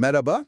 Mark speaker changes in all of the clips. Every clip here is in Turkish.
Speaker 1: Merhaba.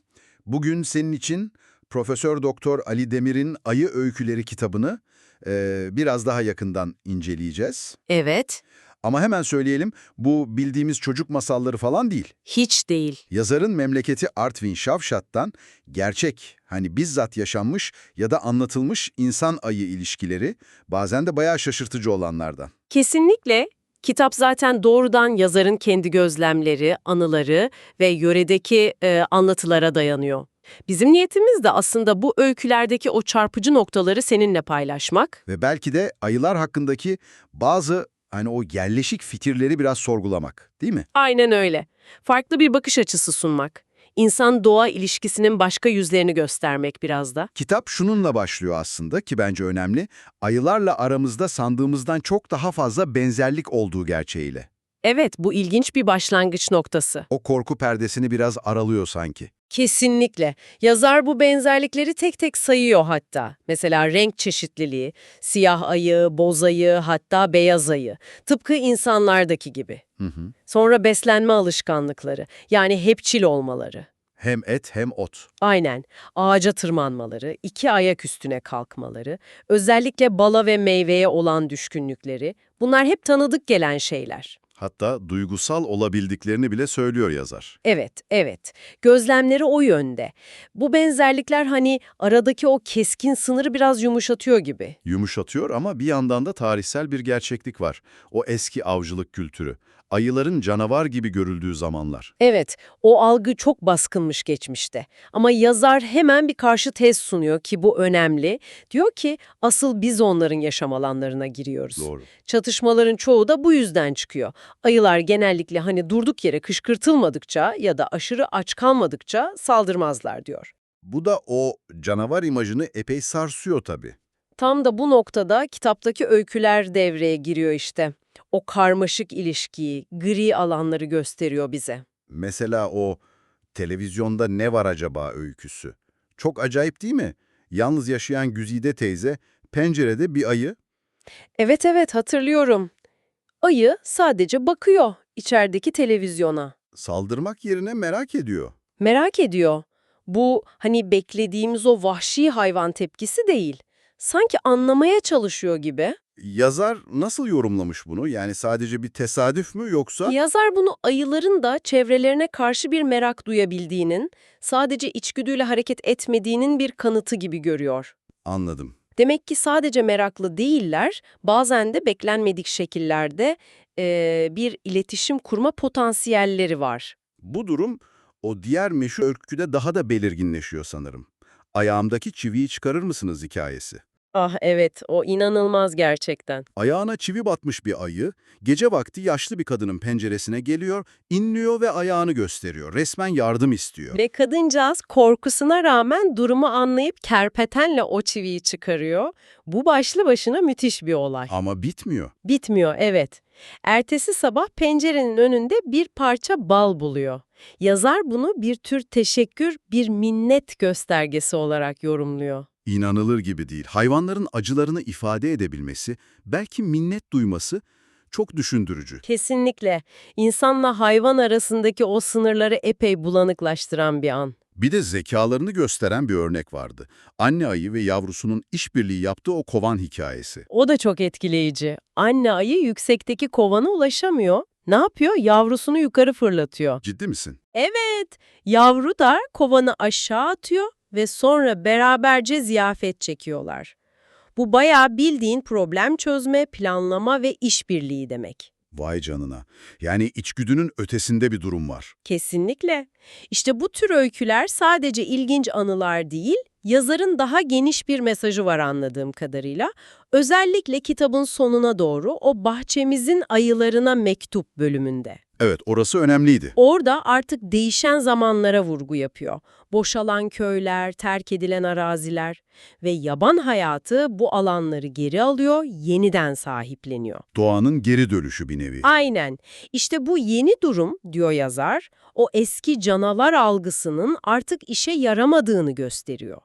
Speaker 1: Bugün senin için Profesör Doktor Ali Demir'in Ayı Öyküleri kitabını e, biraz daha yakından inceleyeceğiz.
Speaker 2: Evet,
Speaker 1: Ama hemen söyleyelim, bu bildiğimiz çocuk masalları falan değil.
Speaker 2: hiç değil.
Speaker 1: Yazarın memleketi Artvin Şavşat'tan gerçek, hani bizzat yaşanmış ya da anlatılmış insan-ayı ilişkileri, bazen de bayağı şaşırtıcı olanlardan.
Speaker 2: Kesinlikle. Kitap zaten doğrudan yazarın kendi gözlemleri, anıları ve yöredeki e, anlatılara dayanıyor. Bizim niyetimiz de aslında bu öykülerdeki o çarpıcı noktaları seninle paylaşmak.
Speaker 1: Ve belki de ayılar hakkındaki bazı hani o yerleşik fikirleri biraz sorgulamak, değil mi?
Speaker 2: Aynen öyle. Farklı bir bakış açısı sunmak. İnsan-doğa ilişkisinin başka yüzlerini göstermek biraz da.
Speaker 1: Kitap şununla başlıyor aslında ki bence önemli. Ayılarla aramızda sandığımızdan çok daha fazla benzerlik olduğu gerçeğiyle.
Speaker 2: Evet, bu ilginç bir başlangıç noktası.
Speaker 1: O korku perdesini biraz aralıyor sanki.
Speaker 2: Kesinlikle. Yazar bu benzerlikleri tek tek sayıyor hatta. Mesela renk çeşitliliği, siyah ayı, boz ayı, hatta beyaz ayı. Tıpkı insanlardaki gibi.
Speaker 1: Hı hı.
Speaker 2: Sonra beslenme alışkanlıkları, yani hepçil olmaları.
Speaker 1: Hem et hem ot.
Speaker 2: Aynen. Ağaca tırmanmaları, iki ayak üstüne kalkmaları, özellikle bala ve meyveye olan düşkünlükleri. Bunlar hep tanıdık gelen şeyler.
Speaker 1: Hatta duygusal olabildiklerini bile söylüyor yazar.
Speaker 2: Evet, evet. Gözlemleri o yönde. Bu benzerlikler hani aradaki o keskin sınırı biraz yumuşatıyor gibi.
Speaker 1: Yumuşatıyor ama bir yandan da tarihsel bir gerçeklik var. O eski avcılık kültürü. Ayıların canavar gibi görüldüğü zamanlar.
Speaker 2: Evet, o algı çok baskınmış geçmişte. Ama yazar hemen bir karşı tez sunuyor ki bu önemli. Diyor ki asıl biz onların yaşam alanlarına giriyoruz.
Speaker 1: Doğru.
Speaker 2: Çatışmaların çoğu da bu yüzden çıkıyor. Ayılar genellikle hani durduk yere kışkırtılmadıkça ya da aşırı aç kalmadıkça saldırmazlar diyor.
Speaker 1: Bu da o canavar imajını epey sarsıyor tabii.
Speaker 2: Tam da bu noktada kitaptaki öyküler devreye giriyor işte. O karmaşık ilişkiyi, gri alanları gösteriyor bize.
Speaker 1: Mesela o televizyonda ne var acaba öyküsü. Çok acayip değil mi? Yalnız yaşayan Güzide teyze pencerede bir ayı
Speaker 2: Evet evet hatırlıyorum. Ayı sadece bakıyor içerideki televizyona.
Speaker 1: saldırmak yerine merak ediyor.
Speaker 2: Merak ediyor. Bu hani beklediğimiz o vahşi hayvan tepkisi değil. Sanki anlamaya çalışıyor gibi.
Speaker 1: Yazar nasıl yorumlamış bunu? Yani sadece bir tesadüf mü yoksa?
Speaker 2: Yazar bunu ayıların da çevrelerine karşı bir merak duyabildiğinin, sadece içgüdüyle hareket etmediğinin bir kanıtı gibi görüyor.
Speaker 1: Anladım.
Speaker 2: Demek ki sadece meraklı değiller, bazen de beklenmedik şekillerde eee, bir iletişim kurma potansiyelleri var.
Speaker 1: Bu durum o diğer meşhur öyküde daha da belirginleşiyor sanırım. Ayağımdaki çiviyi çıkarır mısınız hikayesi.
Speaker 2: Ah evet, o inanılmaz gerçekten.
Speaker 1: Ayağına çivi batmış bir ayı, gece vakti yaşlı bir kadının penceresine geliyor, inliyor ve ayağını gösteriyor. Resmen yardım istiyor.
Speaker 2: Ve kadıncağız korkusuna rağmen durumu anlayıp kerpetenle o çiviyi çıkarıyor. Bu başlı başına müthiş bir olay.
Speaker 1: Ama bitmiyor.
Speaker 2: Bitmiyor, evet. Ertesi sabah pencerenin önünde bir parça bal buluyor. Yazar bunu bir tür teşekkür, bir minnet göstergesi olarak yorumluyor.
Speaker 1: İnanılır gibi değil. Hayvanların acılarını ifade edebilmesi, belki minnet duyması çok düşündürücü.
Speaker 2: Kesinlikle. İnsanla hayvan arasındaki o sınırları epey bulanıklaştıran bir an.
Speaker 1: Bir de zekalarını gösteren bir örnek vardı. Anne ayı ve yavrusunun işbirliği yaptığı o kovan hikayesi.
Speaker 2: O da çok etkileyici. Anne ayı yüksekteki kovana ulaşamıyor. Ne yapıyor? Yavrusunu yukarı fırlatıyor.
Speaker 1: Ciddi misin?
Speaker 2: Evet, yavru da kovanı aşağı atıyor ve sonra beraberce ziyafet çekiyorlar. Bu bayağı bildiğin problem çözme, planlama ve işbirliği demek.
Speaker 1: Vay canına. Yani içgüdünün ötesinde bir durum var.
Speaker 2: Kesinlikle. İşte bu tür öyküler sadece ilginç anılar değil, yazarın daha geniş bir mesajı var anladığım kadarıyla. Özellikle kitabın sonuna doğru o bahçemizin ayılarına mektup bölümünde.
Speaker 1: Evet, orası önemliydi.
Speaker 2: Orada artık değişen zamanlara vurgu yapıyor. Boşalan köyler, terk edilen araziler ve yaban hayatı bu alanları geri alıyor, yeniden sahipleniyor.
Speaker 1: Doğanın geri dönüşü bir nevi.
Speaker 2: Aynen. İşte bu yeni durum, diyor yazar, o eski canavar algısının artık işe yaramadığını gösteriyor.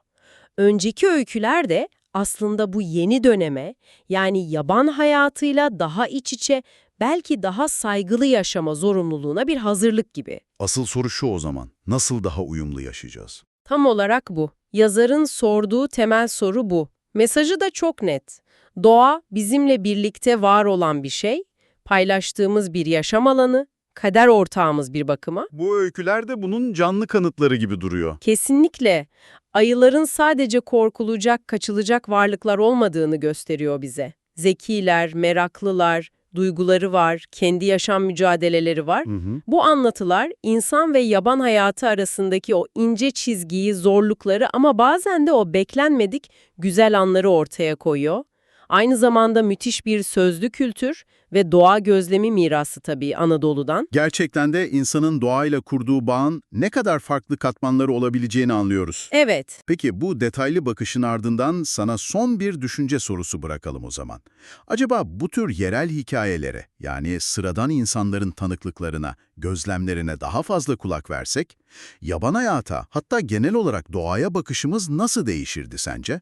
Speaker 2: Önceki öyküler de aslında bu yeni döneme, yani yaban hayatıyla daha iç içe, belki daha saygılı yaşama zorunluluğuna bir hazırlık gibi.
Speaker 1: Asıl soru şu o zaman. Nasıl daha uyumlu yaşayacağız?
Speaker 2: Tam olarak bu. Yazarın sorduğu temel soru bu. Mesajı da çok net. Doğa bizimle birlikte var olan bir şey, paylaştığımız bir yaşam alanı, kader ortağımız bir bakıma.
Speaker 1: Bu öyküler de bunun canlı kanıtları gibi duruyor.
Speaker 2: Kesinlikle ayıların sadece korkulacak, kaçılacak varlıklar olmadığını gösteriyor bize. Zekiler, meraklılar, duyguları var, kendi yaşam mücadeleleri var.
Speaker 1: Hı hı.
Speaker 2: Bu anlatılar insan ve yaban hayatı arasındaki o ince çizgiyi, zorlukları ama bazen de o beklenmedik güzel anları ortaya koyuyor. Aynı zamanda müthiş bir sözlü kültür ve doğa gözlemi mirası tabii Anadolu'dan.
Speaker 1: Gerçekten de insanın doğayla kurduğu bağın ne kadar farklı katmanları olabileceğini anlıyoruz.
Speaker 2: Evet,
Speaker 1: Peki bu detaylı bakışın ardından sana son bir düşünce sorusu bırakalım o zaman. Acaba bu tür yerel hikayelere, yani sıradan insanların tanıklıklarına, gözlemlerine daha fazla kulak versek, yaban hayata, hatta genel olarak doğaya bakışımız nasıl değişirdi sence?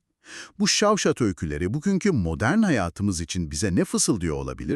Speaker 1: Bu şavşat öyküleri bugünkü modern hayatımız için bize ne fısıldıyor olabilir?